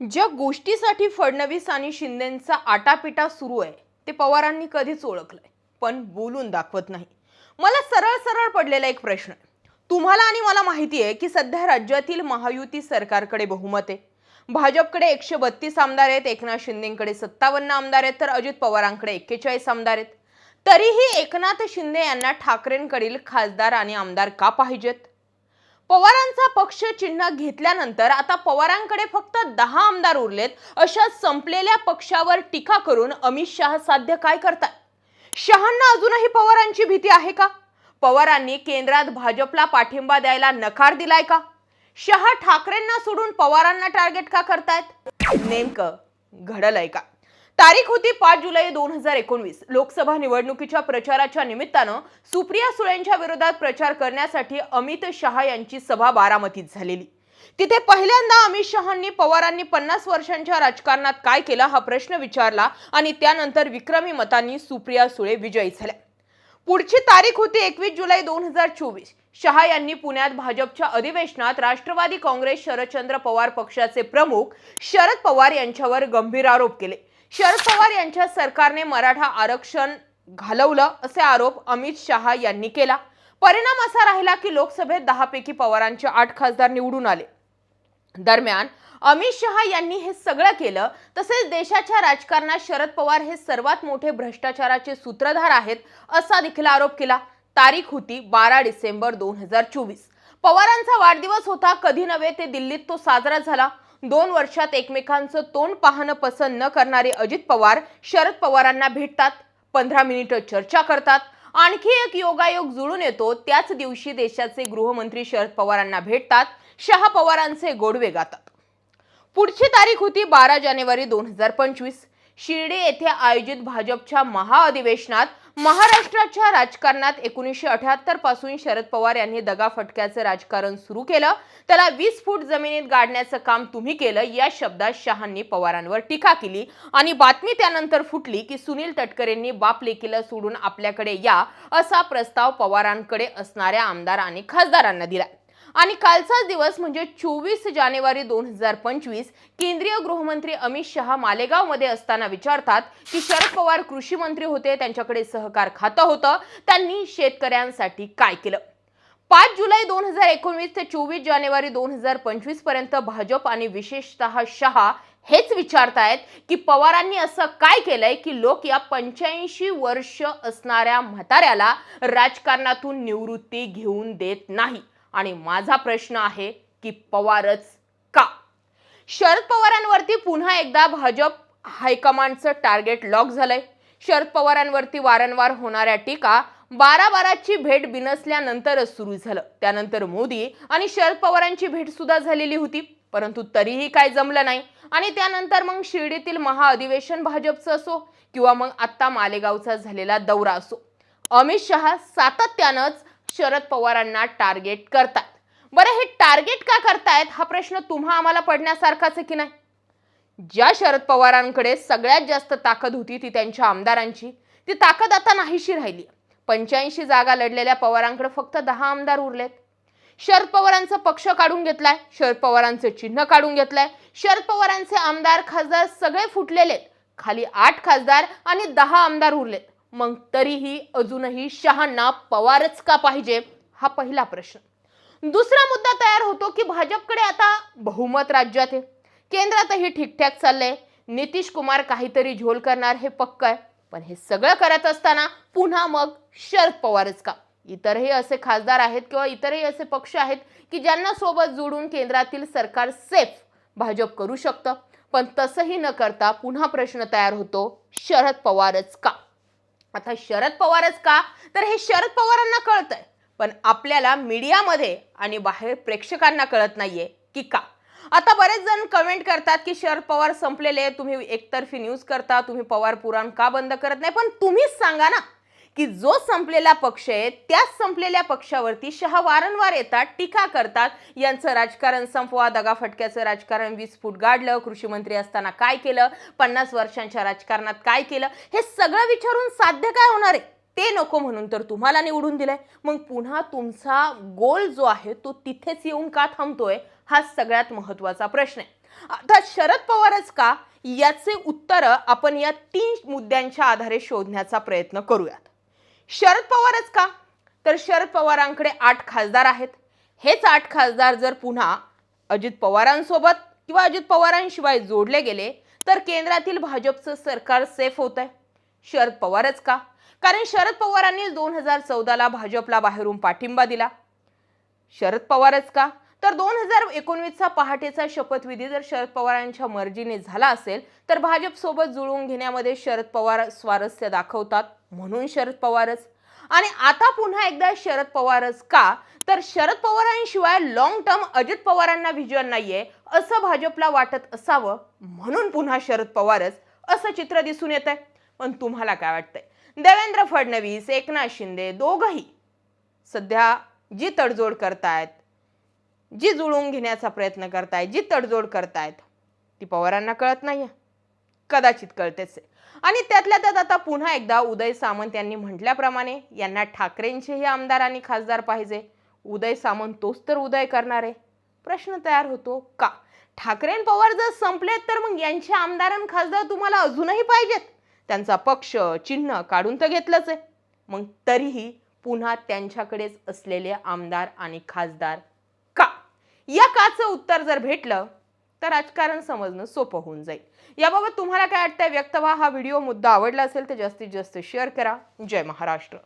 ज्या गोष्टीसाठी फडणवीस आणि शिंदेंचा आटापिटा सुरू आहे ते पवारांनी कधीच ओळखलंय पण बोलून दाखवत नाही. मला सरळ सरळ पडलेला एक प्रश्न आहे. तुम्हाला आणि मला माहिती आहे की सध्या राज्यातील महायुती सरकारकडे बहुमत आहे. भाजपकडे एकशे बत्तीस आमदार आहेत एकनाथ शिंदेकडे सत्तावन्न आमदार आहेत तर अजित पवारांकडे एक्केचाळीस आमदार आहेत. तरीही एकनाथ शिंदे यांना ठाकरेंकडील खासदार आणि आमदार का पाहिजेत? पवारांचा पक्ष चिन्ह घेतल्यानंतर आता पवारांकडे फक्त दहा आमदार उरलेत. अशा संपलेल्या पक्षावर टीका करून अमित शहा साध्य काय करतात शहांना अजूनही पवारांची भीती आहे का? पवारांनी केंद्रात भाजपला पाठिंबा द्यायला नकार दिलाय का? शहा ठाकरेंना सोडून पवारांना टार्गेट का करतायत? नेमकं घडलंय का? तारीख होती पाच जुलै दोन हजार एकोणवीस. लोकसभा निवडणुकीच्या प्रचाराच्या निमित्तानं सुप्रिया सुळेंच्या विरोधात प्रचार करण्यासाठी अमित शहा यांची सभा बारामतीत झालेली. तिथे पहिल्यांदा अमित शहांनी पवारांनी पन्नास वर्षांच्या राजकारणात काय केलं हा प्रश्न विचारला आणि त्यानंतर विक्रमी मतांनी सुप्रिया सुळे विजयी झाल्या. पुढची तारीख होती एकवीस जुलै दोन हजार चोवीस. शहा यांनी पुण्यात भाजपच्या अधिवेशनात राष्ट्रवादी काँग्रेस शरदचंद्र पवार पक्षाचे प्रमुख शरद पवार यांच्यावर गंभीर आरोप केले. शरद पवार यांच्या सरकारने मराठा आरक्षण घालवलं असे आरोप अमित शहा यांनी केला. परिणाम असा राहिला की लोकसभेत दहापैकी पवारांचे आठ खासदार निवडून आले. दरम्यान अमित शहा यांनी हे सगळं केलं तसेच देशाच्या राजकारणात शरद पवार हे सर्वात मोठे भ्रष्टाचाराचे सूत्रधार आहेत असा देखील आरोप केला. तारीख होती बारा डिसेंबर दोन हजार चोवीस. पवारांचा वाढदिवस होता कधी नव्हे ते दिल्लीत तो साजरा झाला. दोन वर्षात एकमेकांचं तोंड पाहणं पसंत न करणारे अजित पवार शरद पवारांना भेटतात. पंधरा मिनिटं चर्चा करतात. आणखी एक योगायोग जुळून येतो. त्याच दिवशी देशाचे गृहमंत्री शरद पवारांना भेटतात. शहा पवारांचे गोडवे गातात. पुढची तारीख होती बारा जानेवारी दोन हजार पंचवीस. शिर्डी येथे आयोजित भाजपच्या महाअधिवेशनात महाराष्ट्राच्या राजकारणात एकोणीसशे अठ्याहत्तरपासून शरद पवार यांनी दगाफटक्याचं राजकारण सुरू केलं. त्याला वीस फूट जमिनीत गाडण्याचं काम तुम्ही केलं या शब्दात शहांनी पवारांवर टीका केली. आणि बातमी त्यानंतर फुटली की सुनील तटकरेंनी बाप लेकीला सोडून आपल्याकडे या असा प्रस्ताव पवारांकडे असणाऱ्या आमदार आणि खासदारांना दिला आणि कालचाच दिवस म्हणजे चोवीस जानेवारी दोन हजार पंचवीस केंद्रीय गृहमंत्री अमित शहा मालेगावमध्ये असताना विचारतात की शरद पवार कृषी मंत्री होते त्यांच्याकडे सहकार खातं होतं त्यांनी शेतकऱ्यांसाठी काय केलं? पाच जुलै दोन हजार एकोणवीस ते चोवीस जानेवारी दोन हजार पंचवीसपर्यंत भाजप आणि विशेषतः शहा हेच विचारतायत की पवारांनी असं काय केलंय की लोक या पंच्याऐंशी वर्ष असणाऱ्या म्हाताऱ्याला राजकारणातून निवृत्ती घेऊन देत नाही? आणि माझा प्रश्न आहे की पवारच का? शरद पवारांवरती पुन्हा एकदा भाजप हायकमांडचं टार्गेट लॉक झालंय. शरद पवारांवरती वारंवार होणाऱ्या टीका बारा बाराची भेट बिनसल्यानंतरच सुरू झालं. त्यानंतर मोदी आणि शरद पवारांची भेट सुद्धा झालेली होती. परंतु तरीही काय जमलं नाही. आणि त्यानंतर मग शिर्डीतील महाअधिवेशन भाजपचं असो किंवा मग आत्ता मालेगावचा झालेला दौरा असो. अमित शहा सातत्यानंच शरद पवारांना टार्गेट करतात बरं हे टार्गेट का करतायत? हा प्रश्न तुम्हा आम्हाला पडण्यासारखाच आहे की नाही? ज्या शरद पवारांकडे सगळ्यात जास्त ताकद होती ती त्यांच्या आमदारांची. ती ताकद आता नाहीशी राहिली. पंच्याऐंशी जागा लढलेल्या पवारांकडे फक्त दहा आमदार उरलेत. शरद पवारांचा पक्ष काढून घेतलाय. शरद पवारांचं चिन्ह काढून घेतलंय. शरद पवारांचे आमदार खासदार सगळे फुटलेले खाली आठ खासदार आणि दहा आमदार उरलेत. मग तरीही अजूनही शहांना पवारच का पाहिजे? हा पहिला प्रश्न. दुसरा मुद्दा तयार होतो की भाजपकडे आता बहुमत राज्यात आहे. केंद्रातही ठीकठाक चाललंय. नितीश कुमार काहीतरी झोल करणार हे पक्क आहे. पण हे सगळं करत असताना पुन्हा मग शरद पवारच का? इतरही असे खासदार आहेत किंवा इतरही असे पक्ष आहेत की ज्यांना सोबत जोडून केंद्रातील सरकार सेफ भाजप करू शकतं. पण तसंही न करता पुन्हा प्रश्न तयार होतो शरद पवारच का? आता शरद पवारच का? तर हे शरद पवारांना कळतंय. पण आपल्याला मीडियामध्ये आणि बाहेर प्रेक्षकांना कळत नाहीये की का? आता बरेच जण कमेंट करतात की शरद पवार संपलेले तुम्ही एकतर्फी न्यूज करता तुम्ही पवार पुराण का बंद करत नाही? पण तुम्हीच सांगा ना. की जो संपलेला पक्ष आहे त्याच संपलेल्या पक्षावरती शहा वारंवार येतात टीका करतात. यांचं राजकारण संपवा दगाफटक्याचं राजकारण वीस फूट गाडलं कृषी मंत्री असताना काय केलं पन्नास वर्षांच्या राजकारणात काय केलं हे सगळं विचारून साध्य काय होणार आहे? ते नको म्हणून तर तुम्हाला निवडून दिलंय. मग पुन्हा तुमचा गोल जो आहे तो तिथेच येऊन का थांबतोय? हा सगळ्यात महत्त्वाचा प्रश्न आहे. आता शरद पवारच का? याचे उत्तर आपण या तीन मुद्द्यांच्या आधारे शोधण्याचा प्रयत्न करूयात. शरद पवारच का? तर शरद पवारांकडे आठ खासदार आहेत. हेच आठ खासदार जर पुन्हा अजित पवारांसोबत किंवा अजित पवारांशिवाय जोडले गेले तर केंद्रातील भाजपचं सरकार सेफ होत आहे शरद पवारच का? कारण शरद पवारांनी दोन हजार चौदाला भाजपला बाहेरून पाठिंबा दिला. शरद पवारच का? तर दोन हजार एकोणवीसचा पहाटेचा शपथविधी जर शरद पवारांच्या मर्जीने झाला असेल तर भाजपसोबत जुळवून घेण्यामध्ये शरद पवार स्वारस्य दाखवतात. म्हणून शरद पवारच. आणि आता पुन्हा एकदा शरद पवारच का? तर शरद पवारांशिवाय लॉंग टर्म अजित पवारांना व्हिज्युअल नाहीये असं भाजपला वाटत असावं म्हणून पुन्हा शरद पवारच असं चित्र दिसून येत आहे पण तुम्हाला काय वाटतंय? देवेंद्र फडणवीस एकनाथ शिंदे दोघही सध्या जी तडजोड करतायत जी जुळवून घेण्याचा प्रयत्न करतायत जी तडजोड करतायत ती पवारांना कळत नाहीये. कदाचित कळतेच आहे. आणि त्यातल्या त्यात आता पुन्हा एकदा उदय सामंत यांनी म्हटल्याप्रमाणे यांना ठाकरेंचेही आमदार आणि खासदार पाहिजे. उदय सामंत तोच तर उदय करणार आहे. प्रश्न तयार होतो का? ठाकरे आणि पवार जर संपलेत तर मग यांचे आमदार आणि खासदार तुम्हाला अजूनही पाहिजेत. त्यांचा पक्ष चिन्ह काढून तर घेतलंच आहे. मग तरीही पुन्हा त्यांच्याकडेच असलेले आमदार आणि खासदार का? या काचं उत्तर जर भेटलं तर राजकारण समजणं सोपं होऊन जाईल. याबाबत तुम्हाला काय वाटतंय? व्यक्त व्हा. हा व्हिडिओ मुद्दा आवडला असेल तर जास्तीत जास्त शेअर करा. जय महाराष्ट्र.